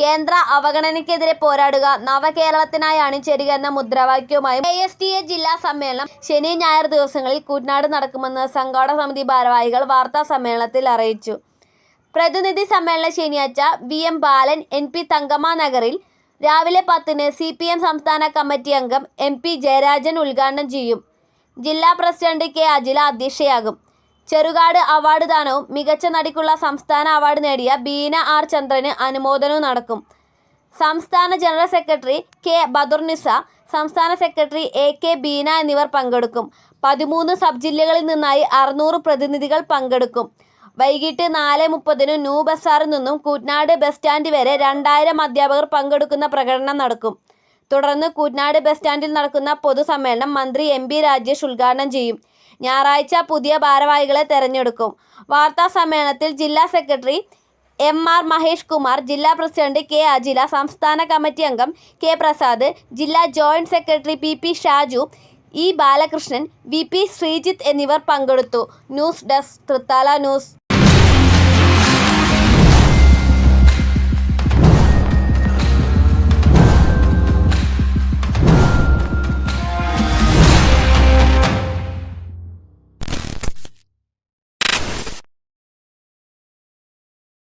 കേന്ദ്ര അവഗണനയ്ക്കെതിരെ പോരാടുക നവകേരളത്തിനായി അണിചേരുക എന്ന മുദ്രാവാക്യവുമായി എ എസ് ടി എ ജില്ലാ സമ്മേളനം ശനി ഞായർ ദിവസങ്ങളിൽ കുട്ടനാട് നടക്കുമെന്ന് സംഘാടക സമിതി ഭാരവാഹികൾ വാർത്താ സമ്മേളനത്തിൽ അറിയിച്ചു. പ്രതിനിധി സമ്മേളനം ശനിയാഴ്ച V. M. Balan N P. Thankamma നഗറിൽ രാവിലെ പത്തിന് സി. പി. എം സംസ്ഥാന കമ്മിറ്റി അംഗം എം. പി. ജയരാജൻ ഉദ്ഘാടനം ചെയ്യും. ജില്ലാ പ്രസിഡന്റ് കെ. അജില അധ്യക്ഷയാകും. ചെറുകാട് അവാർഡ് ദാനവും മികച്ച നടിക്കുള്ള സംസ്ഥാന അവാർഡ് നേടിയ ബീന ആർ ചന്ദ്രന് അനുമോദനവും നടക്കും. സംസ്ഥാന ജനറൽ സെക്രട്ടറി കെ. ബദുർനിസ സംസ്ഥാന സെക്രട്ടറി എ. കെ. ബീന എന്നിവർ പങ്കെടുക്കും. പതിമൂന്ന് സബ് ജില്ലകളിൽ നിന്നായി അറുന്നൂറ് പ്രതിനിധികൾ പങ്കെടുക്കും. വൈകിട്ട് നാല് മുപ്പതിന് ന്യൂ ബസാറിൽ നിന്നും കുട്ടനാട് ബസ് സ്റ്റാൻഡ് വരെ രണ്ടായിരം അധ്യാപകർ പങ്കെടുക്കുന്ന പ്രകടനം നടക്കും. തുടർന്ന് കൂറ്റനാട് ബസ് സ്റ്റാൻഡിൽ നടക്കുന്ന പൊതുസമ്മേളനം മന്ത്രി എം. പി രാജേഷ് ഉദ്ഘാടനം ചെയ്യും. ഞായറാഴ്ച പുതിയ ഭാരവാഹികളെ തെരഞ്ഞെടുക്കും. വാർത്താ സമ്മേളനത്തിൽ ജില്ലാ secretary M. R. Mahesh Kumar, ജില്ലാ പ്രസിഡന്റ് കെ. അജില, സംസ്ഥാന കമ്മിറ്റി അംഗം കെ. പ്രസാദ്, ജില്ലാ joint secretary P. P. Shaju, E. Balakrishnan, V. P. Sreejith എന്നിവർ പങ്കെടുത്തു. News desk Thrithala news